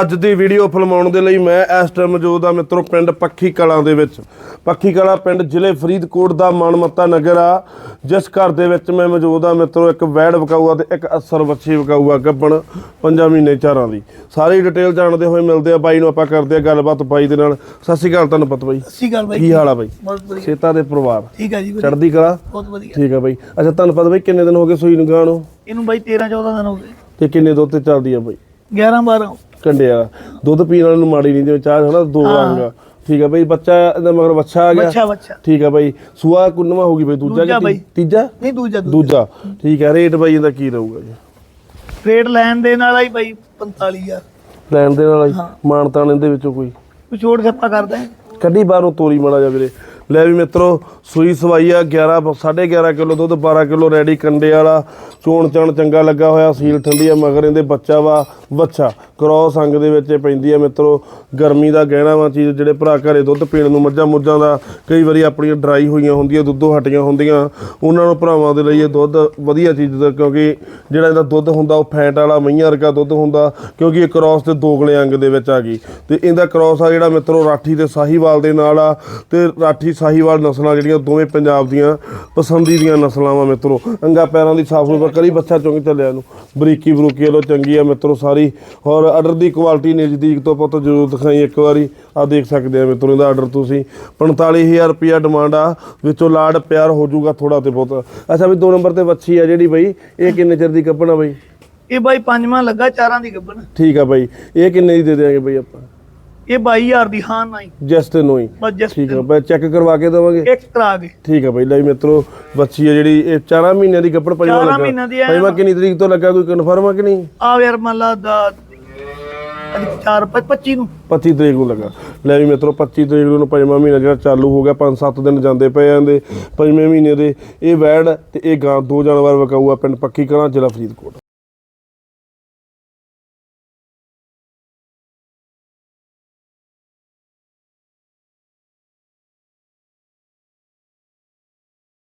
ਅੱਜ ਦੀ ਵੀਡੀਓ ਫਿਲਮਾਉਣ ਦੇ ਲਈ ਮੈਂ ਇਸ ਟਾਈਮ ਮੌਜੂਦ ਆ ਮਿੱਤਰੋ ਪਿੰਡ ਪੱਖੀ ਕਲਾਂ ਦੇ ਵਿੱਚ। ਪੱਖੀ ਕਲਾਂ ਪਿੰਡ ਜ਼ਿਲ੍ਹੇ ਫਰੀਦਕੋਟ ਦਾ ਮਾਨਮੱਤਾ ਨਗਰ ਆ। ਜਿਸ ਘਰ ਦੇ ਵਿੱਚ ਮੈਂ ਮੌਜੂਦ ਆ ਮਿੱਤਰੋ ਇੱਕ ਵੈੜ ਵਿਕਾਊਆ ਤੇ ਇੱਕ ਅਸਰ ਵੱਛੀ ਵਿਕਾਊਆ ਗੱਬਣ ਪੰਜਾਂ ਮਹੀਨੇ ਚਾਰਾਂ ਦੀ। ਸਾਰੀ ਡਿਟੇਲ ਜਾਣਦੇ ਹੋਏ ਮਿਲਦੇ ਆ ਬਾਈ ਨੂੰ ਆਪਾਂ ਕਰਦੇ ਆ ਗੱਲਬਾਤ ਬਾਈ ਦੇ ਨਾਲ। ਸਤਿ ਸ਼੍ਰੀ ਅਕਾਲ ਤੁਹਾਨੂੰ ਪਤ ਬਾਈ। ਸਤਿ ਸ਼੍ਰੀ ਅਕਾਲ ਬਾਈ ਕੀ ਹਾਲ ਆ ਬਾਈ? ਬਹੁਤ ਵਧੀਆ। ਸੇਤਾ ਦੇ ਪਰਿਵਾਰ। ਠੀਕ ਹੈ ਜੀ ਚੜ੍ਹਦੀ ਕਲਾ? ਬਹੁਤ ਵਧੀਆ। ਠੀਕ ਆ ਬਾਈ। ਅੱਛਾ ਤੁਹਾਨੂੰ ਪਤਾ ਬਾਈ ਕਿੰਨੇ ਦਿਨ ਹੋ ਗਏ ਸੂਈ ਨੂੰ ਗਾਂ ਨੂੰ? ਇਹਨੂੰ ਬਾਈ 13 14 ਦਿਨ ਹੋ ਗਏ। ਤੇ ਕਿੰਨੇ ਦੁੱਧ ਤੇ ਚੱਲਦੀ ਆ ਬਾਈ? 11 12 ਕੰਡੇ ਵਾਲਾ ਦੁੱਧ ਪੀਣ ਵਾਲੇ ਨੂੰ ਮਾੜੀ ਨਹੀਂ ਜਿਵੇਂ ਚਾਹ ਹਨਾ ਦੋ ਹਾਂ। ਰੰਗ। ਠੀਕ ਆ ਬਾਈ ਬੱਚਾ ਇਹਦਾ ਮਗਰ ਬੱਚਾ ਆ ਗਿਆ। ਬੱਚਾ ਬੱਚਾ ਠੀਕ ਆ ਬਾਈ ਸੂਆ ਕੁੰਨਵਾ ਹੋ ਗਈ ਬਾਈ ਦੂਜਾ ਦੂਜਾ ਬਾਈ। ਤੀਜਾ? ਨਹੀਂ ਦੂਜਾ ਦੂਜਾ। ਠੀਕ ਆ ਰੇਟ ਬਾਈ ਇਹਦਾ ਕੀ ਰਹੂਗਾ ਜੀ? ਰੇਟ ਲੈਣ ਦੇ ਨਾਲ ਆਈ ਬਾਈ 45000 ਲੈਣ ਦੇ ਨਾਲ ਹਾਂ। ਮਾਨਤਾਨ ਇਹਦੇ ਵਿੱਚੋਂ ਕੋਈ? ਛੋੜ ਛੱਪਾ ਕਰਦਾ। ਹੈ ਕੱਢੀ ਬਾਹਰੋਂ ਤੋਰੀ ਮਾੜਾ ਜਾ ਵੀਰੇ। ਲੈ ਵੀ ਮਿੱਤਰੋ, ਸੂਈ ਸਵਾਈ ਆ 11 11.5 ਕਿਲੋ ਦੁੱਧ 12 ਕਿਲੋ ਰੈਡੀ ਕੰਡੇ ਵਾਲਾ। ਚੋਣ ਚਣ ਚੰਗਾ ਲੱਗਾ ਹੋਇਆ, ਸੀਲ ਠੰਡੀ ਆ, ਮਗਰ ਇਹਦੇ ਬੱਚਾ ਵਾ, ਬੱਚਾ। ਕ੍ਰੋਸ ਅੰਗ ਦੇ ਵਿੱਚ ਇਹ ਪੈਂਦੀ ਆ ਮਿੱਤਰੋ, ਗਰਮੀ ਦਾ ਗਹਿਣਾ ਵਾ ਚੀਜ਼, ਜਿਹੜੇ ਭਰਾ ਘਰੇ ਦੁੱਧ ਪੀਣ ਨੂੰ ਮੱਝਾਂ ਮੁੱਝਾਂ ਦਾ, ਕਈ ਵਾਰੀ ਆਪਣੀਆਂ ਡਰਾਈ ਹੋਈਆਂ ਹੁੰਦੀਆਂ, ਦੁੱਧੋਂ ਹਟੀਆਂ ਹੁੰਦੀਆਂ। ਉਹਨਾਂ ਨੂੰ ਭਰਾਵਾਂ ਦੇ ਲਈ ਇਹ ਦੁੱਧ ਵਧੀਆ ਚੀਜ਼ ਦਾ, ਕਿਉਂਕਿ ਜਿਹੜਾ ਇਹਦਾ ਦੁੱਧ ਹੁੰਦਾ, ਉਹ ਫੈਟ ਵਾਲਾ, ਮਈਆਂ ਵਰਗਾ ਦੁੱਧ ਹੁੰਦਾ, ਕਿਉਂਕਿ ਇਹ ਕ੍ਰੋਸ ਤੇ ਦੋਗਲੇ ਅੰਗ ਦੇ ਵਿੱਚ ਆ ਗਈ। ਤੇ ਇਹਦਾ ਕ੍ਰੋਸ ਆ ਜਿਹੜਾ ਮਿੱਤਰੋ, ਰਾਠੀ ਤੇ ਸਾਹੀਵਾਲ ਦੇ ਨਾਲ ਆ, ਤੇ ਰਾਠੀ ਸਾਹੀਵਾਲ ਨਸਲਾਂ ਜਿਹੜੀਆਂ ਦੋਵੇਂ ਪੰਜਾਬ ਦੀਆਂ ਪਸੰਦੀ ਦੀਆਂ ਨਸਲਾਂ ਵਾ ਮਿੱਤਰੋ। ਅੰਗਾ ਪੈਰਾਂ ਦੀ ਸਾਫ਼ ਸੁਥਰਾ ਕਰੀ ਬੱਚਾ ਚੁੰਗ ਚੱਲਿਆ ਨੂੰ ਬਰੀਕੀ ਬਰੂਕੀ ਵੱਲੋਂ ਚੰਗੀ ਆ ਮਿੱਤਰੋ ਸਾਰੀ। ਔਰ ਆਰਡਰ ਦੀ ਕੁਆਲਿਟੀ ਨਜ਼ਦੀਕ ਤੋਂ ਪੁੱਤ ਜ਼ਰੂਰ ਦਿਖਾਈ ਇੱਕ ਵਾਰੀ। ਆ ਦੇਖ ਸਕਦੇ ਆ ਮਿੱਤਰੋ ਇਹਦਾ ਆਰਡਰ ਤੁਸੀਂ। 45000 ਰੁਪਿਆ ਡਿਮਾਂਡ ਆ। ਵਿੱਚੋਂ ਲਾੜ ਪਿਆਰ ਹੋ ਜਾਊਗਾ ਥੋੜਾ ਤੇ ਬਹੁਤ। ਅੱਛਾ ਵੀ ਦੋ ਨੰਬਰ ਤੇ ਬੱਚੀ ਆ ਜਿਹੜੀ ਬਈ ਇਹ ਕਿੰਨੇ ਚਿਰ ਦੀ ਕੱਪਣਾ ਬਈ? ਇਹ ਬਾਈ ਪੰਜਵਾਂ ਲੱਗਾ ਚਾਰਾਂ ਦੀ ਗੱਬਨ ਠੀਕ ਆ ਬਈ ਇਹ ਕਿੰਨੇ ਦੀ ਦੇ ਦੇਾਂਗੇ ਬਈ ਆਪਾਂ? ਇਹ 22000 ਦੀ ਹਾਂ ਨਹੀਂ। ਜਸਟ ਤੇ ਨੋ ਹੀ। ਬਸ ਠੀਕ ਆ ਬਈ ਚੈੱਕ ਕਰਵਾ ਕੇ ਦੇਵਾਂਗੇ। ਇੱਕ ਕਰਾ ਕੇ। ਠੀਕ ਆ ਬਈ ਲੈ ਮਿੱਤਰੋ ਬੱਚੀ ਆ ਜਿਹੜੀ ਇਹ 4 ਮਹੀਨਿਆਂ ਦੀ ਕੱਪੜ ਪੰਜਵਾਂ ਚਾਰਾਂ ਲੱਗਾ। ਮਹੀਨਿਆਂ ਦੀ ਐ। ਪੰਜਵਾਂ ਕਿੰਨੀ ਤਰੀਕ ਤੋਂ ਲੱਗਾ ਕੋਈ ਕਨਫਰਮ ਆ ਕਿ ਨਹੀਂ? ਆ ਯਾਰ ਮੰਨ ਲਾ ਦਾ ਅੱਜ 4 25 ਨੂੰ। 25 ਤਰੀਕ ਨੂੰ ਲੱਗਾ। ਲੈ ਵੀ ਮਿੱਤਰੋ 25 ਤਰੀਕ ਨੂੰ ਪੰਜਵਾਂ ਮਹੀਨਾ ਜਿਹੜਾ ਚਾਲੂ ਹੋ ਗਿਆ 5-7 ਦਿਨ ਜਾਂਦੇ ਪਏ ਜਾਂਦੇ ਪੰਜਵੇਂ ਮਹੀਨੇ ਦੇ ਇਹ ਵੈੜ ਤੇ ਇਹ ਗਾਂ ਦੋ ਜਾਨਵਰ ਵਿਕਾਊ ਆ ਪਿੰਡ ਪੱਕੀ ਕਲਾਂ ਜ਼ਿਲ੍ਹਾ ਫਰੀਦਕੋਟ।